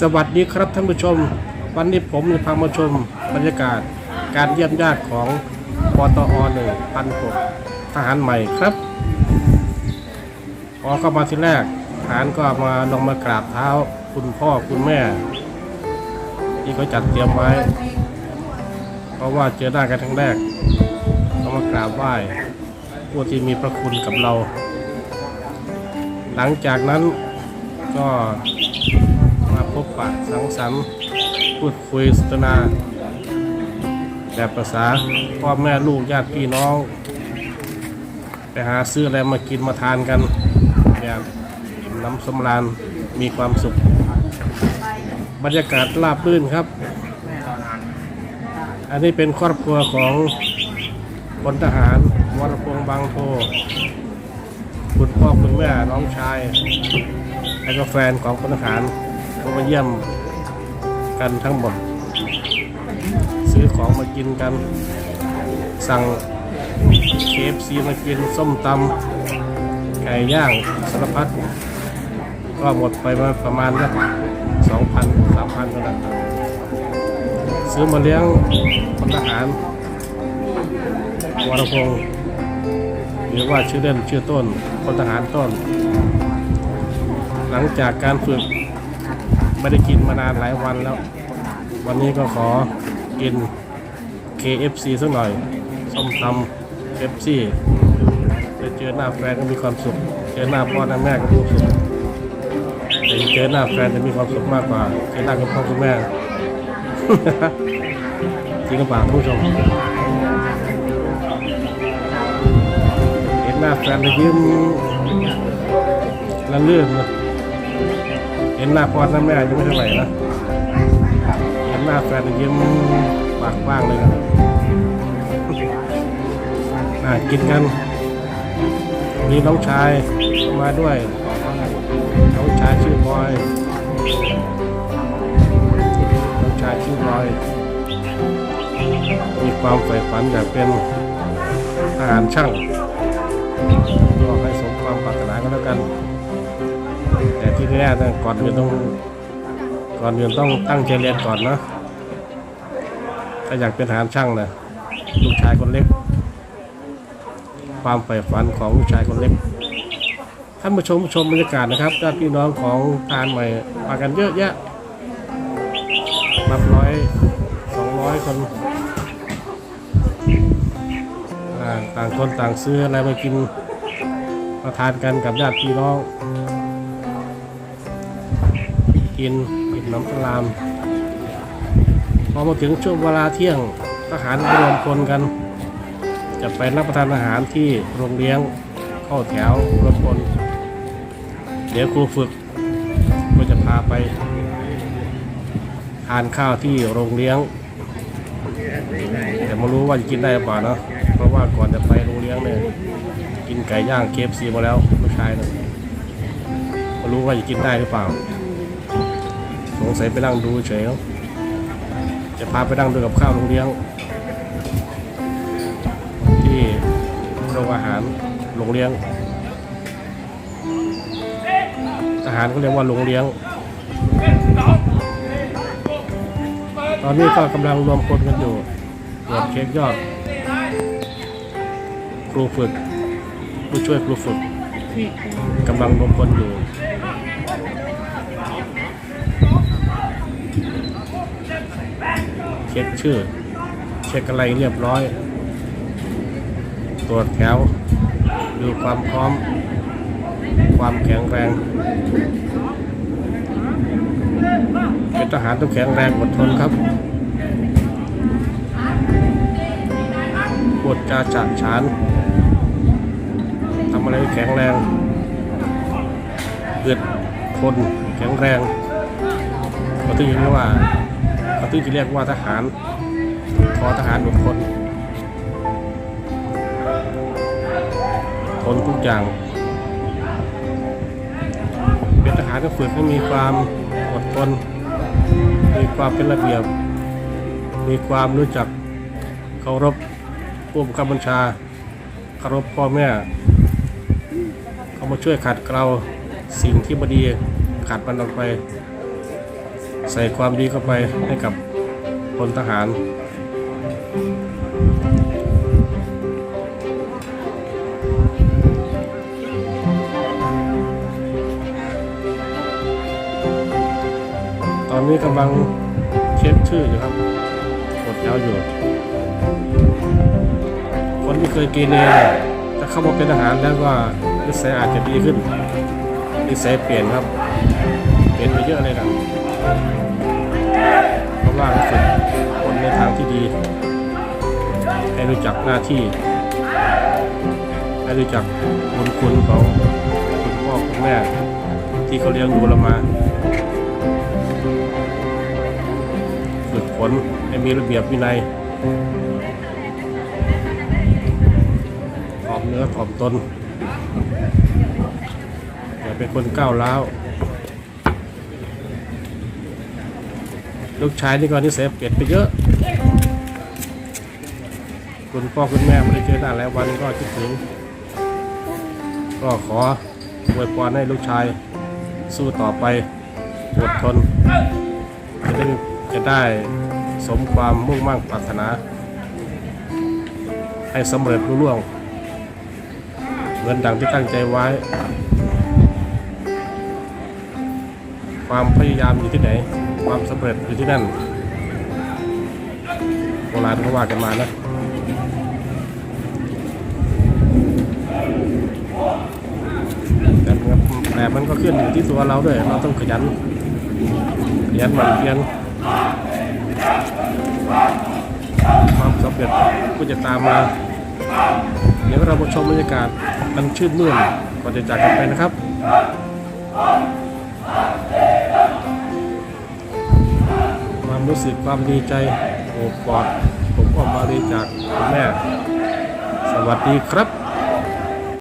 สวัสดีครับท่านผู้ชม วันนี้ผมจะพามาชมบรรยากาศการเยี่ยมญาติของปตอหนึ่งพันหกทหารใหม่ครับพอเข้ามาที่แรกทหารก็มาลงมากราบเท้าคุณพ่อคุณแม่ ที่เขาจัดเตรียมไว้ เพราะว่าเจอหน้ากันครั้งแรกเขามากราบไหว้ผู้ที่มีพระคุณกับเรา หลังจากนั้นก็ มาพบปะสังสรรค์พูดคุยสนทนาแบบภาษาพ่อแม่ลูกญาติพี่น้อง ไปหาซื้ออะไรมากินมาทานกันแบบน้ำสำราญมีความสุข บรรยากาศราบรื่นครับ อันนี้เป็นครอบครัวของพลทหารวรพงษ์บางโพคุณพ่อคุณแม่น้องชาย แล้วก็แฟนของพลทหาร ก็มาเยี่ยมกันทั้งหมด ซื้อของมากินกัน สั่งเคฟซีมากินส้มตำไก่ย่างสารพัดก็หมดไปมาประมาณสักสองพันสามพันเท่านั้นซื้อมาเลี้ยงพลทหารวรพงษ์หรือว่าชื่อเล่นชื่อต้นพลทหารต้น หลังจากการฝึก ไม่ได้กินมานานหลายวันแล้ว วันนี้ก็ขอกิน KFC สักหน่อยส้มตำ KFC ได้เจอหน้าแฟนก็มีความสุข เจอหน้าพ่อหน้าแม่ก็มีความสุขแต่เจอหน้าแฟนจะมีความสุขมากกว่าเจอหน้าคุณพ่อคุณแม่จริงหรือเปล่าท่านผู้ชมเห็นหน้าแฟนเลยยิ้มละเลื่อนเลย ห็นหน้าพ่อหน้าแม่ยังไม่เท่าไหร่นะเห็นหน้าแฟนยิ้มปากกว้างเลยนะน่ากินกัน มีน้องชายมาด้วยน้องชายชื่อบอยน้องชายชื่อบอย มีความใฝ่ฝันอยากเป็นทหารช่างก็ให้สมความปรารถนาก็แล้วกัน แต่ที่แน่ๆก่อนอื่นต้องก่อนอื่นต้องตั้งใจเรียนก่อนเนาะถ้าอยากเป็นทหารช่างนะลูกชายคนเล็ก ความใฝ่ฝันของลูกชายคนเล็กท่านผู้ชมชมบรรยากาศนะครับญาติพี่น้องของทารใหม่มากันเยอะแยะนับร้อยสองร้อยคนต่างคนต่างซื้ออะไรมากินมาทานกันกับญาติพี่น้อง กินกินน้ำสลาม พอมาถึงช่วงเวลาเที่ยงทหารรวมคนกัน จะไปรับประทานอาหารที่โรงเลี้ยงเข้าแถวรวมคนเดี๋ยวครูฝึกก็จะพาไปทานข้าวที่โรงเลี้ยง แต่ไม่รู้ว่าจะกินได้หรือเปล่าเนาะเพราะว่าก่อนจะไปโรงเลี้ยงเนี่ยกินไก่ย่างเคฟซีมาแล้วผู้ชายนะไม่รู้ว่าจะกินได้หรือเปล่า สงสัยไปนั่งดูเฉยจะพาไปนั่งดูกับข้าวโรงเลี้ยง ที่โรงอาหารโรงเลี้ยงอาหารก็เรียกว่าโรงเลี้ยง ตอนนี้ก็กำลังรวมคนกันอยู่ตรวจเค้กยอด ครูฝึกผู้ช่วยครูฝึกกำลังรวมคนอยู่ เช็คชื่อ เช็คอะไรเรียบร้อย ตรวจแถวดูความพร้อม ความแข็งแรงเป็นทหารต้องแข็งแรงอดทนครับปวดจาจัดฉานทำอะไรแข็งแรงเกิดทนแข็งแรงเขาถึงเรียกว่า ถึงจะเรียกว่าทหารทอทหารอดทนทนทุกอย่างเป็นทหารก็ฝึกให้มีความอดทนมีความเป็นระเบียบ มีความรู้จักเคารพผู้บังคับบัญชาเคารพพ่อแม่ เขามาช่วยขัดเกลาสิ่งที่บดีขัดมันออกไป ใส่ความดีเข้าไปให้กับพลทหารตอนนี้กำลังเช็คชื่ออยู่ครับ กดยาวอยู่ คนที่เคยกินเองถ้าเข้ามาเป็นทหารแล้วก็นิสัยอาจจะดีขึ้นนิสัยเปลี่ยนครับ เปลี่ยนไปเยอะเลยนะ เพราะว่าฝึกคนในทางที่ดี ให้รู้จักหน้าที่ ให้รู้จักบุญคุณของคุณพ่อคุณแม่ที่เขาเลี้ยงดูเรามา ฝึกฝนให้มีระเบียบวินัยถ่อมเนื้อถ่อมตนอย่าเป็นคนก้าวร้าว ลูกชายนี่ก็นิสัยเปลี่ยนไปเยอะ คุณพ่อคุณแม่ไม่ได้เจอหน้าหลายวันก็คิดถึง ก็ขออวยพรให้ลูกชายสู้ต่อไปอดทน จะได้จะได้สมความมุ่งมั่นปรารถนา ให้สำเร็จรุ่ร่วงเหมือนดังที่ตั้งใจไว้ ความพยายามอยู่ที่ไหน ความสำเร็จอยู่ที่นั่นโบราณเขาว่ากันมานะแต่แต่มันก็ขึ้นอยู่ที่ตัวเราด้วย เราต้องขยันขยันหมั่นเพียรความสำเร็จก็จะตามมาเดี๋ยวเรามาชมบรรยากาศมันชื่นมื่นก่อนจะจากกันไปนะครับ ความรู้สึกความดีใจโอบกอดผมก็มาดีจากคุณแม่ สวัสดีครับ